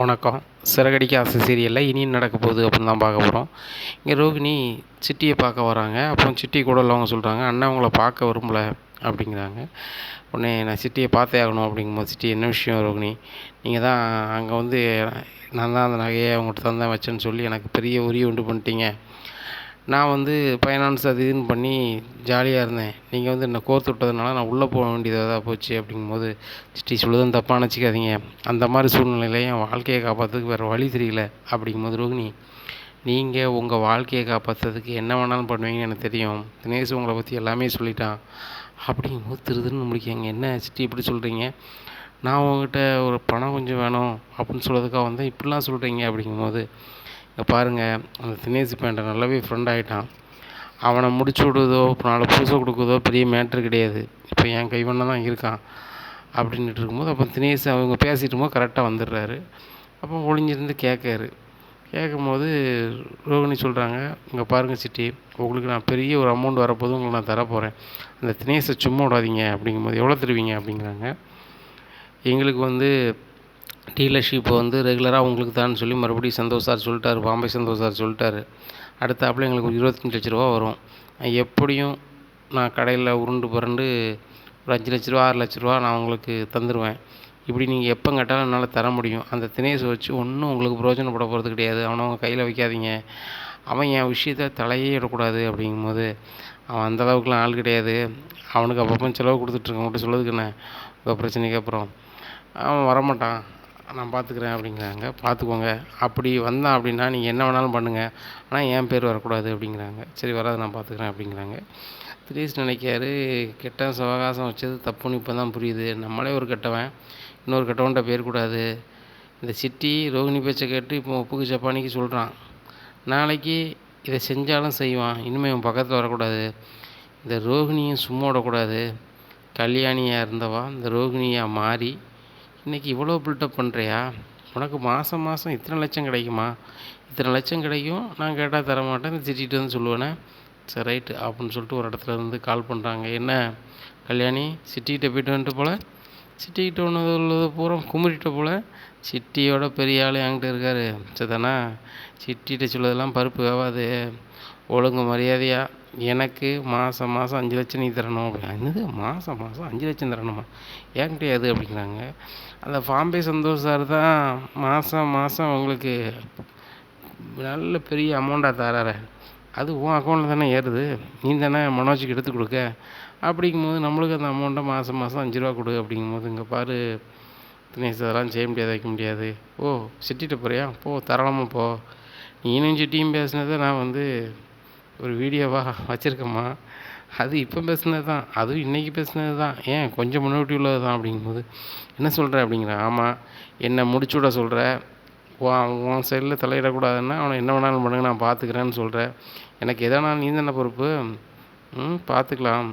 வணக்கம். சிறகடிக்க ஆசை சீரியலில் இனி நடக்க போகுது அப்படின்னு தான் பார்க்க போகிறோம் இங்கே ரோகிணி சிட்டியை பார்க்க வராங்க. அப்புறம் சிட்டி கூட உள்ளவங்க சொல்கிறாங்க அண்ணன் அவங்கள பார்க்க விரும்பல அப்படிங்கிறாங்க. உடனே நான் சிட்டியை பார்த்தே ஆகணும் அப்படிங்கும்போது சிட்டி என்ன விஷயம் ரோகிணி? நீங்கள் தான் அங்கே வந்து நான் தான் அந்த நகையை அவங்கள்ட்ட தந்தேன் வச்சேன்னு சொல்லி எனக்கு பெரிய உரிய உண்டு பண்ணிட்டீங்க. நான் வந்து ஃபைனான்ஸ் அது இதுன்னு பண்ணி ஜாலியாக இருந்தேன். நீங்கள் வந்து என்னை கோர்த்து விட்டதுனால நான் உள்ளே போக வேண்டியதாக போச்சு அப்படிங்கும்போது சிட்டி சொல்லுதுன்னு தப்பாக நினச்சிக்காதீங்க அந்த மாதிரி சூழ்நிலையில் என் வாழ்க்கையை காப்பாற்றுறதுக்கு வேறு வழி தெரியல அப்படிங்கும்போது ரோகிணி நீங்கள் உங்கள் வாழ்க்கையை காப்பாற்றுறதுக்கு என்ன வேணாலும் பண்ணுவீங்கன்னு எனக்கு தெரியும். தினேஷ் உங்களை பற்றி எல்லாமே சொல்லிட்டான். அப்படிங்கும்போது திருதுன்னு முடிக்காங்க. என்ன சிட்டி இப்படி சொல்கிறீங்க நான் உங்ககிட்ட ஒரு பணம் கொஞ்சம் வேணும் அப்படின்னு சொல்கிறதுக்காக வந்தேன். இப்படிலாம் சொல்கிறீங்க அப்படிங்கும்போது பாருங்கள் அந்த தினேஷ் இப்போ என்கிட்ட நல்லாவே ஃப்ரெண்ட் ஆகிட்டான் அவனை முடிச்சு விடுவதோ நாலு புதுசாக கொடுக்குறதோ பெரிய மேட்ரு கிடையாது. இப்போ என் கைவண்ண தான் இருக்கான். அப்படின்ட்டு இருக்கும்போது அப்போ தினேஷ் அவங்க பேசிட்டு இருக்கும்போது கரெக்டாக வந்துடுறாரு. அப்போ ஒளிஞ்சிருந்து கேட்காரு. கேட்கும்போது ரோகிணி சொல்கிறாங்க இங்கே பாருங்கள் சிட்டி உங்களுக்கு நான் பெரிய ஒரு அமௌண்ட் வரப்போது உங்களுக்கு நான் தரப்போகிறேன் அந்த தினேஷை சும்மா விடாதீங்க அப்படிங்கும்போது எவ்வளோ தருவீங்க? அப்படிங்கிறாங்க. எங்களுக்கு வந்து டீலர்ஷிப் வந்து ரெகுலராக உங்களுக்கு தான் சொல்லி மறுபடியும் சந்தோஷ் சார் சொல்லிட்டாரு பாம்பே சந்தோஷ் சார் சொல்லிட்டாரு. அடுத்தாப்புல எங்களுக்கு ஒரு இருபத்தஞ்சி லட்ச ரூபா வரும். எப்படியும் நான் கடையில் உருண்டு புரண்டு ஒரு அஞ்சு லட்ச ரூபா ஆறு லட்ச ரூபா நான் உங்களுக்கு தந்துடுவேன் இப்படி நீங்கள் எப்போ கேட்டாலும் என்னால் தர முடியும். அந்த தினேஷ் வச்சு ஒன்றும் உங்களுக்கு பிரயோஜனப்பட போகிறது கிடையாது. அவனை அவங்க கையில் வைக்காதீங்க. அவன் என் விஷயத்த தலையே இடக்கூடாது அப்படிங்கும்போது அவன் அந்த அளவுக்குலாம் ஆள் கிடையாது. அவனுக்கு அப்பப்போ செலவு கொடுத்துட்ருக்கேன் மட்டும் சொல்லுறதுக்கு என்ன? உங்கள் பிரச்சனைக்கு அப்புறம். அவன் வரமாட்டான். நான் பார்த்துக்குறேன் அப்படிங்கிறாங்க. பார்த்துக்கோங்க அப்படி வந்தான் அப்படின்னா நீங்கள் என்ன வேணாலும் பண்ணுங்கள் ஆனால் என் பேர் வரக்கூடாது அப்படிங்கிறாங்க. சரி வராது நான் பார்த்துக்குறேன் அப்படிங்கிறாங்க. திரீஸ் நினைக்காரு கெட்ட சவகாசம் வச்சது தப்புன்னு இப்போ தான் புரியுது. நம்மளே ஒரு கெட்டவன். இன்னொரு கெட்டவன்ட்ட போயிடக்கூடாது இந்த சிட்டி ரோகிணி பேச்சை கேட்டு இப்போ உப்புக்கு ஜப்பானிக்கு சொல்கிறான் நாளைக்கு இதை செஞ்சாலும் செய்வான். இனிமேல் இவன் பக்கத்தில் வரக்கூடாது. இந்த ரோகிணியும் சும்மா விடக்கூடாது. கல்யாணியாக இருந்தவா? இந்த ரோகிணியாக மாறி இன்றைக்கி இவ்வளோ பில்டப் பண்ணுறியா உனக்கு மாதம் மாதம் இத்தனை லட்சம் கிடைக்குமா? இத்தனை லட்சம் கிடைக்கும். நான் கேட்டால் தர மாட்டேன் திட்டிகிட்டு வந்து சொல்லுவேனே. சரி ரைட்டு அப்படின்னு சொல்லிட்டு ஒரு இடத்துல இருந்து கால் பண்ணுறாங்க என்ன? கல்யாணி சிட்டிக்கிட்ட போயிட்டு வந்துட்டு போல்? சிட்டிக்கிட்ட ஒன்று உள்ளது பூரா குமரிட்ட போல்? சிட்டியோட பெரிய ஆள் என்கிட்ட இருக்கார். சரிதானா? சிட்டிகிட்ட சொல்லதெல்லாம் பருப்பு வேவாது. ஒழுங்கு மரியாதையாக எனக்கு மாதம் மாதம் அஞ்சு லட்சம் நீ தரணும் அப்படின்னா என்னது? மாதம் மாதம் அஞ்சு லட்சம் தரணுமா? ஏன் அது அப்படிங்கிறாங்க. அந்த ஃபாம்பே சந்தோஷ் சார் தான் மாதம் மாதம் உங்களுக்கு நல்ல பெரிய அமௌண்ட்டாக தராரு. அது உன் அக்கௌண்ட்டில் தானே ஏறுது. நீ தானே மனோஜுக்கு எடுத்து கொடுக்க. அப்படிங்கும்போது நம்மளுக்கு அந்த அமௌண்ட்டை மாதம் மாதம் அஞ்சு ரூபா கொடு அப்படிங்கும்போது இங்கே பாரு தினேஷ் அதெல்லாம் செய்ய முடியாது வைக்க முடியாது. ஓ சிட்டிகிட்ட போகிறியா போ தாராளமாக போ. நீனும் சிட்டியும் பேசினதை நான் வந்து ஒரு வீடியோவாக வச்சுருக்கேம்மா அது இப்போ பேசுனது தான் அதுவும் இன்றைக்கி பேசுனது தான் ஏன் கொஞ்சம் முன்னாடி உள்ளது தான் அப்படிங்கும்போது என்ன சொல்கிற அப்படிங்கிறேன் ஆமாம் என்னை முடிச்சு விட சொல்கிற உன் உன் சைடில் தலையிடக்கூடாதுன்னா அவனை என்ன வேணாலும் பண்ணுங்க. நான் பார்த்துக்கிறேன்னு சொல்கிறேன் எனக்கு எதனாலும் நீ தானே பொறுப்பு? ம் பார்த்துக்கலாம்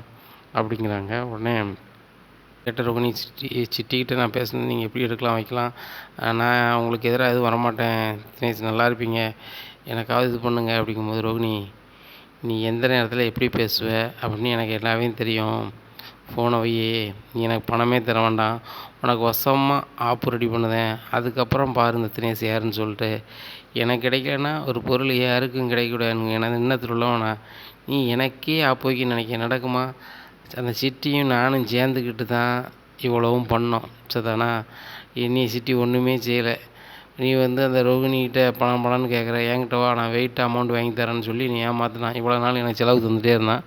அப்படிங்கிறாங்க. உடனே லெட்டர் ரோகிணி சிட்டி சிட்டிக்கிட்ட நான் பேசுனது நீங்கள் எப்படி எடுக்கலாம் வைக்கலாம்? நான் உங்களுக்கு எதிராக எதுவும் வரமாட்டேன். நல்லா இருப்பீங்க. எனக்காவது இது பண்ணுங்க. அப்படிங்கும்போது ரோகிணி நீ எந்த நேரத்தில் எப்படி பேசுவ அப்படின்னு எனக்கு எல்லாமே தெரியும். ஃபோனை வை. நீ எனக்கு பணமே தர வேண்டாம். உனக்கு வசமாக ஆப்பு ரெடி பண்ணுதேன். அதுக்கப்புறம் பாரு இந்த தினேஷ் யாருன்னு சொல்லிட்டு. எனக்கு கிடைக்கலன்னா ஒரு பொருள் யாருக்கும் கிடைக்கக்கூடாதுங்க எனது இன்னத்தில் உள்ளவனா நீ எனக்கே ஆப்பு நினைக்க நடக்குமா? அந்த சிட்டியும் நானும் சேர்ந்துக்கிட்டு தான் இவ்வளவும் பண்ணோம். சரிதானா? இனி சிட்டி ஒன்றுமே செய்யலை. நீ வந்து அந்த ரோகிணிகிட்ட பணம் பணம்னு கேட்குற என்கிட்ட வா நான் வெயிட் அமௌண்ட் வாங்கி தரேன்னு சொல்லி நீ ஏமாற்றினான் இவ்வளோ நாள் எனக்கு செலவு தந்துகிட்டே இருந்தான்.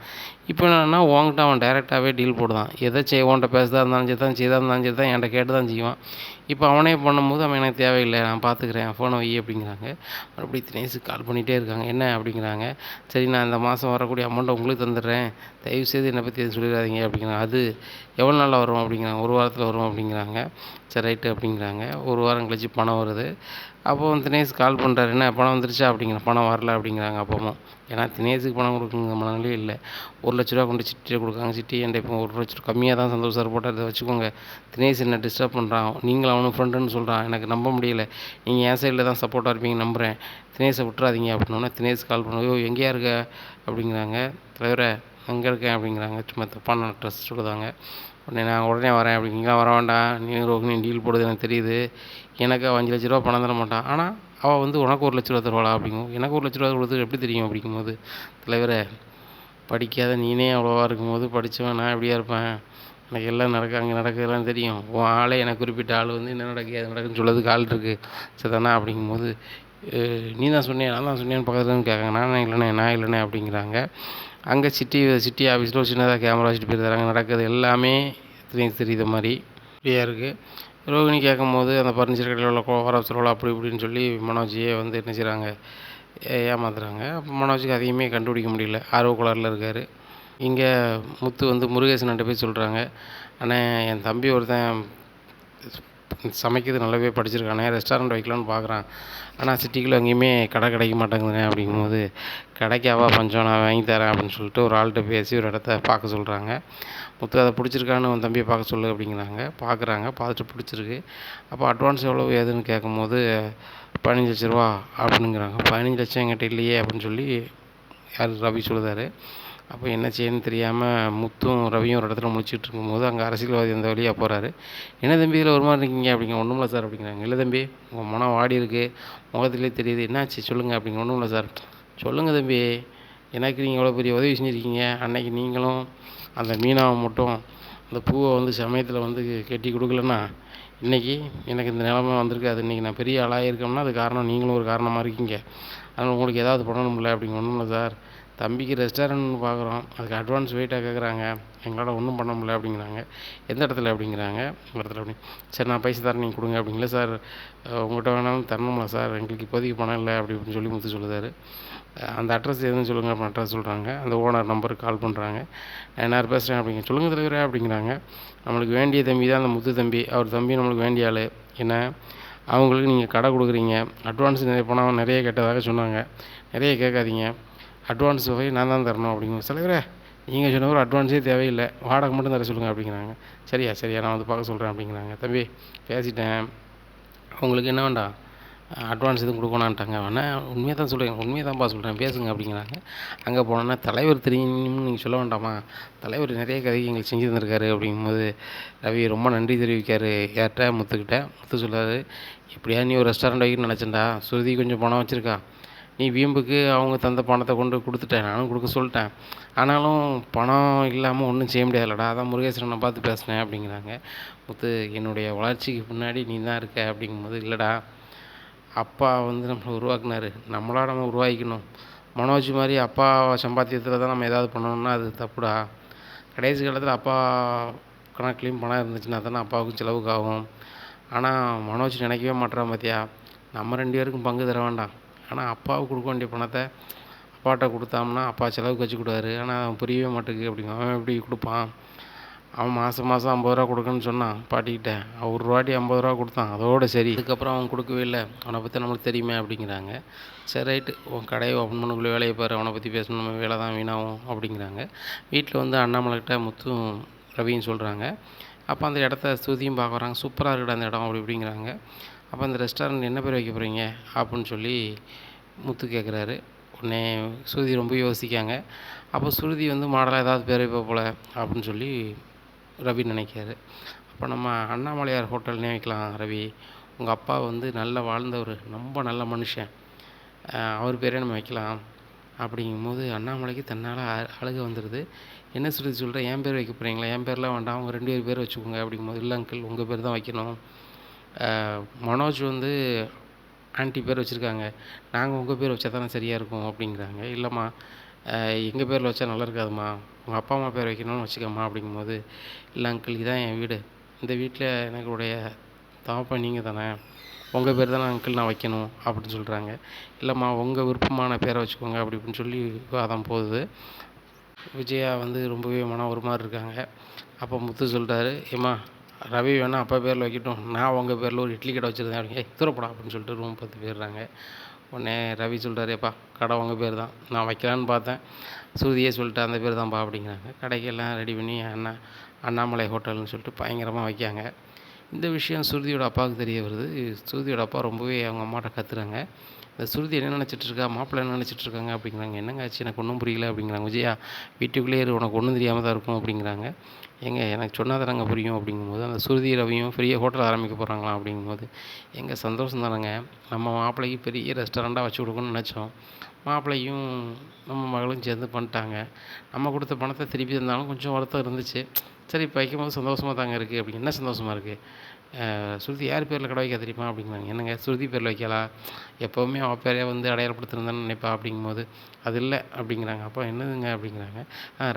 இப்போ என்னென்னா உன்கிட்ட அவன் டைரெக்டாகவே டீல் போடுதான். எதை செய்ய உன்கிட்ட பேசுதா இருந்தாலும் சரி தான் செய்தா இருந்தாலும் சரி தான் என்கிட்ட கேட்டு தான் செய்வான். இப்போ அவனே பண்ணும்போது அவன் எனக்கு தேவையில்லை நான் பார்த்துக்கிறேன் ஃபோனை வை அப்படிங்கிறாங்க. மறுபடியும் தினேஷுக்கு கால் பண்ணிகிட்டே இருக்காங்க. என்ன அப்படிங்கிறாங்க. சரி நான் இந்த மாதம் வரக்கூடிய அமௌண்ட்டை உங்களுக்கு தந்துடுறேன். தயவுசெய்து என்னை பற்றி எதுவும் சொல்லிடாதீங்க அப்படிங்கிறாங்க. அது எவ்வளோ நாளில் வரும் அப்படிங்கிறாங்க. ஒரு வாரத்தில் வரும் அப்படிங்கிறாங்க. சரி ரைட்டு அப்படிங்கிறாங்க. ஒரு வாரம் கழிச்சு பணம் வருது. அப்போது தினேஷ் கால் பண்ணுறாரு என்ன பணம் வந்துருச்சா? அப்படிங்கிற பணம் வரல அப்படிங்கிறாங்க அப்பவும் ஏன்னா தினேஷுக்கு பணம் கொடுக்குங்க மனநிலையே இல்லை. ஒரு லட்ச ரூபா கொண்டு சிட்டியை கொடுக்காங்க சிட்டி என்கிட்ட இப்போ ஒரு லட்ச ரூபா கம்மியாக தான் சந்தோஷ் சார் போட்டால் இதை வச்சுக்கோங்க. தினேஷ் என்ன டிஸ்டர்ப் பண்ணுறான் நீங்களும் அவனும் ஃப்ரெண்டுன்னு சொல்கிறான் எனக்கு நம்ப முடியல. நீங்கள் என் சைடில் தான் சப்போர்ட்டாக இருப்பீங்க நம்புகிறேன் தினேஷை விட்டுறாதீங்க அப்படின்னோடனே தினேஷ் கால் பண்ணுவோம் ஐயோ எங்கேயா இருக்க? அப்படிங்கிறாங்க. தலைவரை அங்கே இருக்கேன் அப்படிங்கிறாங்க. சும்மா தப்பான ட்ரெஸ் சொல்லுதாங்க. உடனே நான் உடனே வரேன். அப்படிங்களா வர வேண்டாம். நீ ரோகிணி டீல் போடுது எனக்கு தெரியுது. எனக்கு அவள் அஞ்சு லட்ச ரூபா பணம் தர மாட்டான். ஆனால் அவள் வந்து உனக்கு ஒரு லட்ச ரூபா தருவாளா அப்படிங்கும். எனக்கு ஒரு லட்ச ரூபா கொடுத்து எப்படி தெரியும் அப்படிங்கும்போது தலைவரே படிக்காத நீனே அவ்வளோவா இருக்கும்போது படித்தவன் நான் எப்படியா இருப்பேன்? எனக்கு எல்லாம் நடக்க அங்கே நடக்கிறதெல்லாம் தெரியும். உன் ஆளே எனக்கு குறிப்பிட்ட ஆள் வந்து என்ன நடக்கு அது நடக்குன்னு சொல்லுறதுக்கு ஆள் இருக்குது சரிதானா அப்படிங்கும்போது நீ தான் சொன்னியா நான் தான் சொன்னேன்னு பக்கத்துலன்னு கேட்காங்க. நான் இல்லைண்ணே நான் இல்லைண்ணே அப்படிங்கிறாங்க. அங்கே சிட்டி சிட்டி ஆஃபீஸில் ஒரு சின்னதாக கேமரா வச்சுட்டு போயிருந்தாங்க நடக்கிறது எல்லாமே தெரியும் தெரியுத மாதிரி ஃப்ரீயாக இருக்குது ரோகிணி கேட்கும்போது அந்த ஃபர்னிச்சர் கடையில் உள்ள வர சொல்லலாம் அப்படி இப்படின்னு சொல்லி மனோஜியே வந்து என்ன செய்கிறாங்க ஏமாத்துறாங்க. அப்போ மனோஜுக்கு அதையுமே கண்டுபிடிக்க முடியல. ஆர்வ கோளாறுல இருக்கார். இங்கே முத்து வந்து முருகேசன்கிட்ட போய் சொல்கிறாங்க ஆனால் என் தம்பி ஒருத்தன் சமைக்கிறது நல்லாவே படிச்சிருக்கானே ரெஸ்டாரண்ட் வைக்கலான்னு பார்க்குறான் ஆனால் சிட்டிக்குள்ளே எங்கேயுமே கடை கிடைக்க மாட்டேங்குதுண்ணே அப்படிங்கும்போது கடைக்காவா பஞ்சம் நான் வாங்கி தரேன் அப்படின்னு சொல்லிட்டு ஒரு ஆள்கிட்ட பேசி ஒரு இடத்த பார்க்க சொல்கிறாங்க முத்து அதை பிடிச்சிருக்கான்னு உன் தம்பியை பார்க்க சொல்லு அப்படிங்கிறாங்க. பார்க்குறாங்க பார்த்துட்டு பிடிச்சிருக்கு. அப்போ அட்வான்ஸ் எவ்வளோ ஏதுன்னு கேட்கும்போது பதினஞ்சு லட்ச ரூபா அப்படிங்கிறாங்க. பதினஞ்சு லட்சம் என்கிட்ட இல்லையே அப்படின்னு சொல்லி யார் ரவி சொல்லுதாரு. அப்போ என்ன செய்யணும்னு தெரியாமல் முத்தும் ரவியும் ஒரு இடத்துல முடிச்சுட்டு இருக்கும்போது அங்கே அரசியல்வாதி அந்த வழியாக போகிறாரு என்ன தம்பி இதில் ஒரு மாதிரி இருக்கீங்க அப்படிங்க ஒன்றும் இல்லை சார் அப்படிங்கிறாங்க. இல்லை தம்பி உங்கள் மனம் வாடி இருக்குது முகத்துலேயே தெரியுது. என்னாச்சு? சொல்லுங்கள் அப்படிங்க ஒன்றும் இல்லை சார். சொல்லுங்கள் தம்பி எனக்கு நீங்கள் எவ்வளோ பெரிய உதவி செஞ்சுருக்கீங்க. அன்னைக்கு நீங்களும் அந்த மீனாவை மட்டும் அந்த பூவை வந்து சமயத்தில் வந்து கட்டி கொடுக்கலன்னா இன்றைக்கி எனக்கு இந்த நிலமை வந்திருக்காது இன்றைக்கி நான் பெரிய ஆளாக இருக்கோம்னா அது காரணம் நீங்களும் ஒரு காரணமாக இருக்கீங்க. அதனால் உங்களுக்கு ஏதாவது பண்ணணும்ல அப்படிங்க ஒன்றும் இல்லை சார். தம்பிக்கு ரெஸ்டாரண்ட் பார்க்குறோம் அதுக்கு அட்வான்ஸ் வெயிட்டாக கேட்குறாங்க எங்களால் ஒன்றும் பண்ண முடியல அப்படிங்கிறாங்க. எந்த இடத்துல அப்படிங்கிறாங்க? இந்த இடத்துல அப்படி. சரி நான் பைசா தரேன் நீங்கள் கொடுங்க அப்படிங்கள சார். உங்கள்கிட்ட வேணாலும் தரணுமா சார். எங்களுக்கு இப்போதைக்கு பணம் இல்லை அப்படி அப்படின்னு சொல்லி முத்து சொல்லுதாரு. அந்த அட்ரஸ் எதுன்னு சொல்லுங்கள் அப்படின்னு அட்ரஸ் சொல்கிறாங்க அந்த ஓனர் நம்பருக்கு கால் பண்ணுறாங்க நான் என்ன பேசுகிறேன் அப்படிங்க சொல்லுங்கள் தலைவரே அப்படிங்கிறாங்க. நம்மளுக்கு வேண்டிய தம்பி தான் அந்த முத்து தம்பி. அவர் தம்பி நம்மளுக்கு வேண்டிய ஆள். என்ன? அவங்களுக்கு நீங்கள் கடை கொடுக்குறீங்க. அட்வான்ஸ் நிறைய பணம் நிறைய கேட்டதாக சொன்னாங்க. நிறைய கேட்காதீங்க. அட்வான்ஸ் தொகை நான் தான் தரணும் அப்படிங்க தலைவரே நீங்கள் சொன்ன ஒரு அட்வான்ஸே தேவையில்லை. வாடகை மட்டும் தர சொல்லுங்கள் அப்படிங்கிறாங்க. சரியா சரியா நான் வந்து பார்க்க சொல்கிறேன் அப்படிங்கிறாங்க. தம்பி பேசிட்டேன். உங்களுக்கு என்ன வேண்டாம்? அட்வான்ஸ் எதுவும் கொடுக்கணான்ட்டாங்க வேணால் உண்மையாக தான் சொல்கிறேன் உண்மையாக தான்ப்பா சொல்கிறேன் பேசுங்க அப்படிங்கிறாங்க. அங்கே போனோன்னா தலைவர் தெரியும்னு நீங்கள் சொல்ல வேண்டாமா? தலைவர் நிறைய கதை எங்களுக்கு செஞ்சு தந்திருக்காரு அப்படிங்கும்போது ரவி ரொம்ப நன்றி தெரிவிக்காரு. யார்கிட்ட? முத்துக்கிட்ட. முத்து சொல்கிறாரு எப்படியா நீ ஒரு ரெஸ்டாரண்ட் வைக்கணும்னு நினச்சேன்டா. சுருதி கொஞ்சம் பணம் வச்சுருக்கா. நீ வீம்புக்கு அவங்க தந்த பணத்தை கொண்டு கொடுத்துட்டேன். நானும் கொடுக்க சொல்லிட்டேன். ஆனாலும் பணம் இல்லாமல் ஒன்றும் செய்ய முடியாதுலடா. அதான் முருகேசனை பார்த்து பேசினேன் அப்படிங்கிறாங்க. முத்து என்னுடைய வளர்ச்சிக்கு பின்னாடி நீ தான் இருக்க அப்படிங்கும்போது இல்லைடா. அப்பா வந்து நம்மளை உருவாக்குனார். நம்மளாக நம்ம உருவாக்கிக்கணும். மனோஜ் மாதிரி அப்பா சம்பாத்தியத்தில் தான் நம்ம ஏதாவது பண்ணணும்னா அது தப்புடா. கடைசி காலத்தில் அப்பா கணக்குலேயும் பணம் இருந்துச்சுன்னா தானே அப்பாவுக்கும் செலவுக்கு ஆகும். ஆனால் மனோஜ் நினைக்கவே மாட்டேறான் பார்த்தியா நம்ம ரெண்டு பேருக்கும் பங்கு தர வேண்டாம். ஆனால் அப்பாவுக்கு கொடுக்க வேண்டிய பணத்தை அப்பாட்ட கொடுத்தோம்னா அப்பா செலவுக்கு வச்சுக்கிடுவாரு ஆனால் அவன் புரியவே மாட்டேங்குது. அப்படிங்க அவன் எப்படி கொடுப்பான்? அவன் மாதம் மாதம் ஐம்பது ரூபா கொடுக்கணும்னு சொன்னான் பாட்டிக்கிட்ட. ஒரு ரூபாட்டி ஐம்பது ரூபா கொடுத்தான். அதோட சரி. அதுக்கப்புறம் அவன் கொடுக்கவே இல்லை. அவனை பற்றி நம்மளுக்கு தெரியுமே அப்படிங்கிறாங்க. சரி ரைட்டு. உன் கடையை ஓப்பன் பண்ணக்குள்ளே வேலையை பாரு. அவனை பற்றி பேசணும். நம்ம வேலை தான் வீணாகும் அப்படிங்கிறாங்க. வீட்டில் வந்து அண்ணாமலைக்கிட்ட முத்தும் ரவின்னு சொல்கிறாங்க அப்போ அந்த இடத்த ஸ்துதியும் பார்க்குறாங்க சூப்பராக இருக்குடா அந்த இடம் அப்படி இப்படிங்கிறாங்க. அப்போ அந்த ரெஸ்டாரண்ட் என்ன பேர் வைக்க போகிறீங்க அப்படின்னு சொல்லி முத்து கேட்குறாரு உடனே ஸ்ருதி ரொம்ப யோசிக்காங்க. அப்போ ஸ்ருதி வந்து மாடலாக ஏதாவது பேர் வைப்ப போல அப்படின்னு சொல்லி ரவி நினைக்காரு அப்போ நம்ம அண்ணாமலையார் ஹோட்டல்னே வைக்கலாம் ரவி. உங்கள் அப்பா வந்து நல்லா வாழ்ந்தவர் ரொம்ப நல்ல மனுஷன். அவர் பேரே நம்ம வைக்கலாம். அப்படிங்கும்போது அண்ணாமலைக்கு தன்னால் அ- அழுக வந்துடுது என்ன சொல்லி சொல்கிறேன் என் பேர் வைக்க போகிறீங்களா என் பேர்லாம் வேண்டாம். அவங்க ரெண்டு பேர் பேர் வச்சுக்கோங்க. அப்படிங்கும்போது இல்லை அங்கிள் உங்கள் பேர் தான் வைக்கணும். மனோஜ் வந்து ஆன்ட்டி பேர் வச்சுருக்காங்க. நாங்கள் உங்கள் பேர் வச்சா தானே சரியாக இருக்கும் அப்படிங்கிறாங்க. இல்லைம்மா எங்கள் பேரில் வச்சா நல்லா இருக்காதும்மா. உங்கள் அப்பா அம்மா பேர் வைக்கணும்னு வச்சுக்கம்மா அப்படிங்கும்போது இல்லை அங்கிள் இதான் என் வீடு. இந்த வீட்டில் எனக்குடைய தகப்பன் நீங்கள் தானே. உங்கள் பேர் தானே அங்கிள் நான் வைக்கணும் அப்படின்னு சொல்கிறாங்க இல்லைம்மா உங்கள் விருப்பமான பேரை வச்சுக்கோங்க அப்படி இப்படின்னு சொல்லி விவாதம் போகுது. விஜயா வந்து ரொம்பவே மன ஒரு மாதிரி இருக்காங்க. அப்போ முத்து சொல்கிறாரு ஏம்மா ரவி வேணால் அப்பா பேரில் வைக்கட்டும். நான் உங்கள் பேரில் ஒரு இட்லி கடை வச்சுருந்தேன். அப்படிங்க ஏய் அப்படின்னு சொல்லிட்டு ரூம் பார்த்து போயிடுறாங்க. உடனே ரவி சொல்கிறாரேப்பா கடை உங்கள் பேர் தான். நான் வைக்கலான்னு பார்த்தேன். சுருதியே சொல்லிட்டு அந்த பேர் தான்ப்பா அப்படிங்கிறாங்க. கடைக்கெல்லாம் ரெடி பண்ணி அண்ணா அண்ணாமலை ஹோட்டல்னு சொல்லிட்டு பயங்கரமாக வைக்காங்க இந்த விஷயம் சுருதியோட அப்பாவுக்கு தெரிய வருது. சுருதியோட அப்பா ரொம்பவே அவங்க அம்மாட்ட கத்துறாங்க. ஸ்ருதி என்ன நினச்சிட்டு இருக்கா மாப்பிள்ளை என்ன நினச்சிட்டு இருக்காங்க அப்படிங்கிறாங்க. என்னங்க ஆச்சு? எனக்கு ஒன்றும் புரியல அப்படிங்கிறாங்க. விஜயா வீட்டுக்குள்ளேயே உனக்கு ஒன்றும் தெரியாமல் தான் இருக்கும் அப்படிங்கிறாங்க. எங்கே எனக்கு சொன்னால் தானங்க புரியும் அப்படிங்கும்போது அந்த சுருதி ரவியும் பெரிய ஹோட்டல் ஆரம்பிக்க போகிறாங்களாம் அப்படிங்கும்போது எங்கள் சந்தோஷம் தானேங்க. நம்ம மாப்பிள்ளைக்கு பெரிய ரெஸ்டாரண்ட்டாக வச்சு கொடுக்கணும்னு நினச்சோம். மாப்பிள்ளையும் நம்ம மகளும் சேர்ந்து பண்ணிட்டாங்க. நம்ம கொடுத்த பணத்தை திருப்பி தந்தாலும் கொஞ்சம் வருத்தம் இருந்துச்சு. சரி இப்போ வைக்கும்போது சந்தோஷமாக தாங்க இருக்குது அப்படி என்ன சந்தோஷமாக இருக்குது ஸ்ருதி யார் பேரில் கடை வைக்க தெரியுமா? அப்படிங்கிறாங்க. என்னங்க ஸ்ருதி பேரில் வைக்கலாம் எப்போவுமே அவள் பேரே வந்து அடையாளப்படுத்திருந்தான்னு நினைப்பா அப்படிங்கும்போது அது இல்லை அப்படிங்கிறாங்க. அப்போ என்னதுங்க அப்படிங்கிறாங்க.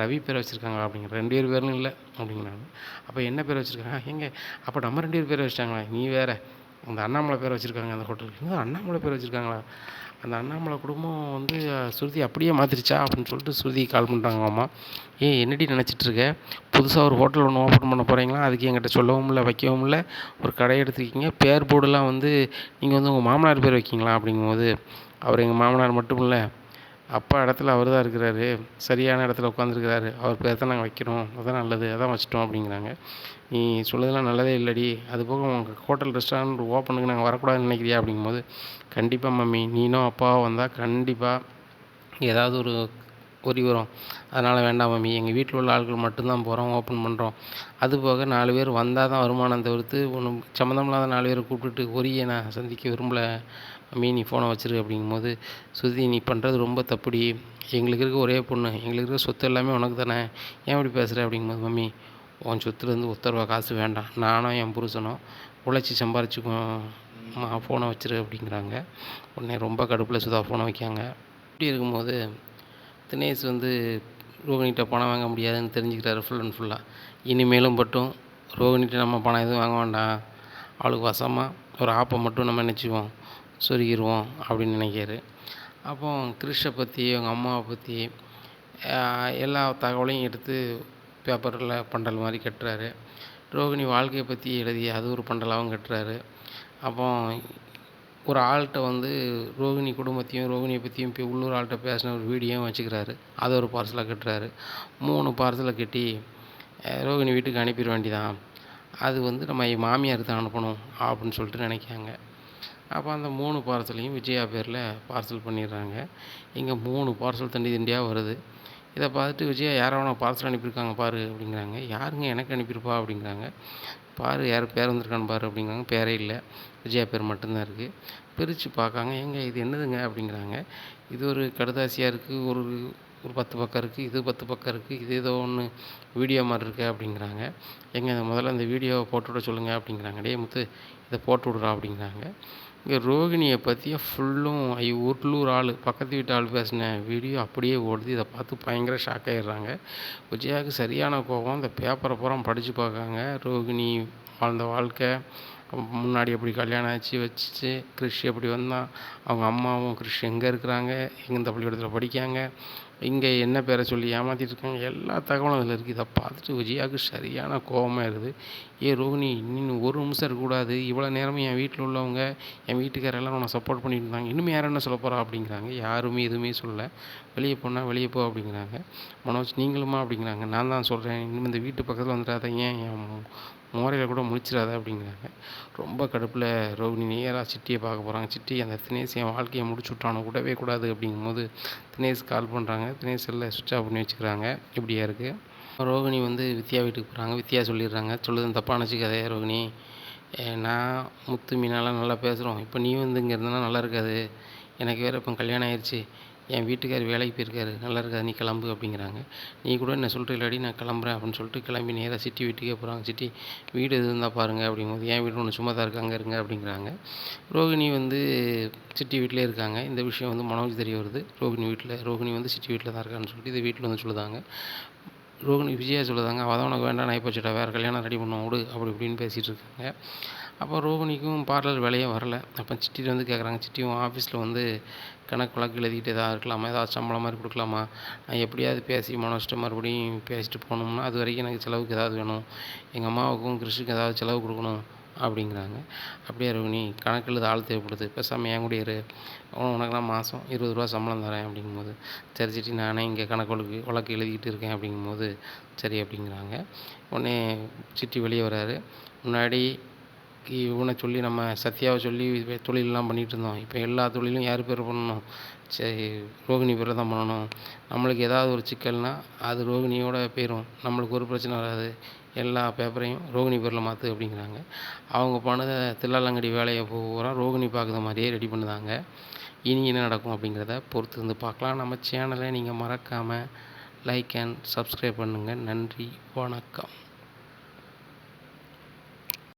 ரவி பேர் வச்சுருக்காங்க அப்படிங்கிற ரெண்டு பேர் பேரும் இல்லை அப்படிங்கிறாங்க. அப்போ என்ன பேர் வச்சுருக்காங்க? எங்கே? அப்போ நம்ம ரெண்டு பேர் பேர் வச்சிட்டாங்களா நீ வேறு. அந்த அண்ணாமலை பேர் வச்சுருக்காங்க அந்த ஹோட்டலுக்கு. அண்ணாமலை பேர் வச்சுருக்காங்களா? அந்த அண்ணாமலை குடும்பம் வந்து ஸ்ருதி அப்படியே மாற்றிருச்சா அப்படின்னு சொல்லிட்டு ஸ்ருதி கால் பண்ணுறாங்க அம்மா. ஏன் என்னடி நினச்சிட்ருக்க புதுசாக ஒரு ஹோட்டல் ஒன்று ஓப்பன் பண்ண போகிறீங்களா அதுக்கு என்கிட்ட சொல்லவும் இல்லை வைக்கவும் இல்லை. ஒரு கடை எடுத்துருக்கீங்க. பேர் போர்டுலாம் வந்து நீங்கள் வந்து உங்கள் மாமனார் பேர் வைக்கிங்களா? அப்படிங்கும்போது அவர் எங்கள் மாமனார் மட்டும் இல்லை அப்பா இடத்துல அவர் தான் இருக்கிறாரு. சரியான இடத்துல உட்காந்துருக்கிறாரு அவர் பேர் தான் நாங்கள் வைக்கிறோம் அதான் நல்லது. அதான் வச்சிட்டோம் அப்படிங்கிறாங்க. நீ சொல்லுறதெல்லாம் நல்லதே இல்லடி. அது போக உங்கள் ஹோட்டல் ரெஸ்டாரண்ட் ஓப்பனுக்கு நாங்கள் வரக்கூடாதுன்னு நினைக்கிறியா அப்படிங்கும்போது கண்டிப்பாக மம்மி. நீனும் அப்பாவும் வந்தால் கண்டிப்பாக ஏதாவது ஒரு கொறி வரும். அதனால் வேண்டாம் மம்மி. எங்கள் வீட்டில் உள்ள ஆட்கள் மட்டும்தான் போகிறோம் ஓப்பன் பண்ணுறோம் அது போக நாலு பேர் வந்தால் தான் வருமானம் தவிர்த்து ஒன்று சம்மந்தம் இல்லாத நாலு பேரை கூப்பிட்டுட்டு ஒரியை நான் சந்திக்க விரும்பலை. அம்மி நீ ஃபோனை வச்சிரு அப்படிங்கும்போது சுதி நீ பண்ணுறது ரொம்ப தப்புடி. எங்களுக்கு இருக்க ஒரே பொண்ணு. எங்களுக்கு இருக்க சொத்து எல்லாமே உனக்கு தானே. ஏன் இப்படி பேசுகிற அப்படிங்கும்போது மம்மி உன் சொத்துலேருந்து ஒத்த ரூபா காசு வேண்டாம். நானும் என் புருஷனும் உழைச்சி சம்பாரிச்சுக்குவோம் ஃபோனை வச்சிரு அப்படிங்கிறாங்க. உடனே ரொம்ப கடுப்பில் சுதா ஃபோனை வைக்காங்க இப்படி இருக்கும்போது தினேஷ் வந்து ரோகிணிகிட்ட பணம் வாங்க முடியாதுன்னு தெரிஞ்சுக்கிறாரு ஃபுல் அண்ட் ஃபுல்லாக இனிமேலும் மட்டும் ரோகிணிகிட்ட நம்ம பணம் எதுவும் வாங்க வேண்டாம். அவளுக்கு வசமாக ஒரு ஆப்பை மட்டும் நம்ம நினச்சிக்குவோம் சொருகிடுவோம் அப்படின்னு நினைக்கிறாரு. அப்போ கிறிஷை பற்றி அவங்க அம்மாவை பற்றி எல்லா தகவலையும் எடுத்து பேப்பரில் பண்டல் மாதிரி கட்டுறாரு. ரோகிணி வாழ்க்கையை பற்றி எழுதி அது ஒரு பண்டலாகவும் கட்டுறாரு. அப்போ ஒரு ஆள்கிட்ட வந்து ரோகிணி குடும்பத்தையும் ரோகிணியை பற்றியும் போய் உள்ளூர் ஆள்கிட்ட பேசின ஒரு வீடியோவும் வச்சுக்கிறாரு. அதை ஒரு பார்சலாக கட்டுறாரு. மூணு பார்சலை கட்டி ரோகிணி வீட்டுக்கு அனுப்பிட வேண்டியதான் அது வந்து நம்ம மாமியார் தான் அனுப்பணும் அப்படின்னு சொல்லிட்டு நினைக்காங்க அப்போ அந்த மூணு பார்சலையும் விஜயா பேரில் பார்சல் பண்ணிடுறாங்க. இங்கே மூணு பார்சல் தண்டி தண்டியாக வருது. இதை பார்த்துட்டு விஜயா யாரோ அவனை பார்சல் அனுப்பியிருக்காங்க பாரு அப்படிங்கிறாங்க. யாருங்க எனக்கு அனுப்பியிருப்பா அப்படிங்கிறாங்க. பாரு யார் பேர் வந்திருக்கான்னு பாரு அப்படிங்கிறாங்க. பேரே இல்லை. விஜயா பேர் மட்டும்தான் இருக்குது பிரித்து பார்க்காங்க. ஏங்க இது என்னதுங்க அப்படிங்கிறாங்க. இது ஒரு கடுதாசியாக இருக்குது ஒரு ஒரு பத்து பக்கம் இருக்குது இது பத்து பக்கம் இருக்குது இது ஏதோ ஒன்று வீடியோ மாதிரி இருக்குது அப்படிங்கிறாங்க. எங்க முதல்ல அந்த வீடியோவை போட்டு விட சொல்லுங்கள் அப்படிங்கிறாங்க. டே முத்து இதை போட்டு விடுறா அப்படிங்கிறாங்க. இங்கே ரோகிணியை பற்றியே ஃபுல்லும் ஐயோ உள்ளூர் ஆள். பக்கத்து வீட்டு ஆள் பேசின வீடியோ அப்படியே ஓடுது. இதை பார்த்து பயங்கர ஷாக் ஆகிடுறாங்க விஜயாவுக்கு சரியான கோபம். இந்த பேப்பரை பூரா படித்து பார்க்காங்க ரோகிணி வாழ்ந்த வாழ்க்கை முன்னாடி எப்படி கல்யாணம் ஆச்சு வச்சுச்சு கிறிஷ் எப்படி வந்தான் அவங்க அம்மாவும் கிறிஷ் எங்கே இருக்கிறாங்க எந்த பள்ளிக்கூடத்தில் படிக்காங்க இங்கே என்ன பேரை சொல்லி ஏமாற்றிட்டு இருக்காங்க எல்லா தகவலும் அதில் இருக்குது. இதை பார்த்துட்டு விஜயாவுக்கு சரியான கோபமாக இருக்குது. ஏ ரோஹினி இன்னும் ஒரு நிமிஷம் இருக்கக்கூடாது. இவ்வளோ நேரமும் என் வீட்டில் உள்ளவங்க என் வீட்டுக்கார எல்லாம் உன்னை சப்போர்ட் பண்ணிட்டு இருந்தாங்க இன்னும் யாரும் என்ன சொல்ல போகிறா அப்படிங்கிறாங்க. யாருமே எதுவுமே சொல்லலை. வெளியே போனால் வெளியே போ அப்படிங்கிறாங்க. மனோஜ் நீங்களுமா அப்படிங்கிறாங்க. நான் தான் சொல்கிறேன் இன்னும் இந்த வீட்டு பக்கத்தில் வந்துடாத ஏன் என் மோரையில் கூட முழிச்சிடாத அப்படிங்கிறாங்க. ரொம்ப கடுப்பில் ரோகிணி நேராக சிட்டியை பார்க்க போகிறாங்க சிட்டி அந்த தினேஷ் என் வாழ்க்கையை முடிச்சு விட்டானோ? விடவே கூடாது அப்படிங்கும்போது தினேஷ் கால் பண்ணுறாங்க தினேஷ் எல்லாம் சுவிட்ச் ஆஃப் பண்ணி வச்சுக்கிறாங்க. இப்படியா இருக்குது ரோகிணி வந்து வித்யா வீட்டுக்கு போகிறாங்க வித்யா சொல்லிடுறாங்க. சொல்லுது தப்பாக நினச்சிக்காதே ரோகிணி? நான் முத்து மீனாலாம் நல்லா பேசுகிறோம் இப்போ நீ வந்து இங்கே இருந்தனா நல்லா இருக்காது. எனக்கு வேறு இப்போ கல்யாணம் ஆயிடுச்சு என் வீட்டுக்கார் வேலைக்கு போயிருக்காரு நல்லா இருக்காது நீ கிளம்பு அப்படிங்கிறாங்க. நீ கூட என்ன சொல்கிறீங்களாடி நான் கிளம்புறேன் அப்படின்னு சொல்லிட்டு கிளம்பி நேராக சிட்டி வீட்டுக்கே போகிறாங்க சிட்டி வீடு எது இருந்தால் பாருங்கள் அப்படிங்கும்போது என் வீடு ஒன்று சும்மா தான் இருக்காங்க அங்கே இருங்க அப்படிங்கிறாங்க. ரோகிணி வந்து சிட்டி வீட்டிலே இருக்காங்க. இந்த விஷயம் வந்து மனோஜ் தெரிய வருது. ரோகிணி வீட்டில் ரோகிணி வந்து சிட்டி வீட்டில் தான் இருக்கான்னு சொல்லிட்டு இது வீட்டில் வந்து சொல்லுதாங்க. ரோகிணி விஜயா சொல்லுதாங்க அவள் தான் உனக்கு வேண்டாம் நான் இப்போ வேறு கல்யாணம் ரெடி பண்ணுவோம் விடு அப்படி இப்படின்னு பேசிகிட்டு இருக்காங்க. அப்போ ரோகிணிக்கும் பார்லர் வேலையே வரல. அப்போ சிட்டியில் வந்து கேட்குறாங்க சிட்டியும் ஆஃபீஸில் வந்து கணக்கு வழக்கு எழுதிக்கிட்டு எதாவது இருக்கலாமா? ஏதாவது சம்பளம் மாதிரி கொடுக்கலாமா? நான் எப்படியாவது பேசி மனோஜ்ட்ட மறுபடியும் பேசிட்டு போகணும்னா அது வரைக்கும் எனக்கு செலவுக்கு ஏதாவது வேணும். எங்கள் அம்மாவுக்கும் கிருஷ்ணுக்கு ஏதாவது செலவு கொடுக்கணும் அப்படிங்கிறாங்க. அப்படியே ரோகிணி கணக்கு எழுத ஆள் தேவைப்படுது. பேசாமல் என் கூட இரு. உனக்கு நான் மாதம் இருபது ரூபா சம்பளம் தரேன் அப்படிங்கும்போது சரி சிட்டி நானே இங்கே கணக்கு வழக்கு வழக்கு எழுதிக்கிட்டு இருக்கேன் அப்படிங்கும்போது சரி அப்படிங்கிறாங்க. உடனே சிட்டி வெளியே வராரு. முன்னாடி இவனை சொல்லி நம்ம சத்யாவை சொல்லி தொழிலெலாம் பண்ணிகிட்டு இருந்தோம். இப்போ எல்லா தொழிலும் யார் பேர் பண்ணணும்? சரி ரோகிணி பேரில் தான் பண்ணணும். நம்மளுக்கு ஏதாவது ஒரு சிக்கல்னால் அது ரோகிணியோட பேரும் நம்மளுக்கு ஒரு பிரச்சனை வராது. எல்லா பேப்பரையும் ரோகிணி பேரில் மாற்று அப்படிங்கிறாங்க. அவங்க பண்ண தில்லாலங்கடி வேலையை பூரா ரோகிணி பார்க்குற மாதிரியே ரெடி பண்ணுதாங்க. இனி என்ன நடக்கும் அப்படிங்கிறத பொறுத்து இருந்து பார்க்கலாம். நம்ம சேனலை நீங்கள் மறக்காமல் லைக் அண்ட் சப்ஸ்கிரைப் பண்ணுங்கள் நன்றி வணக்கம்.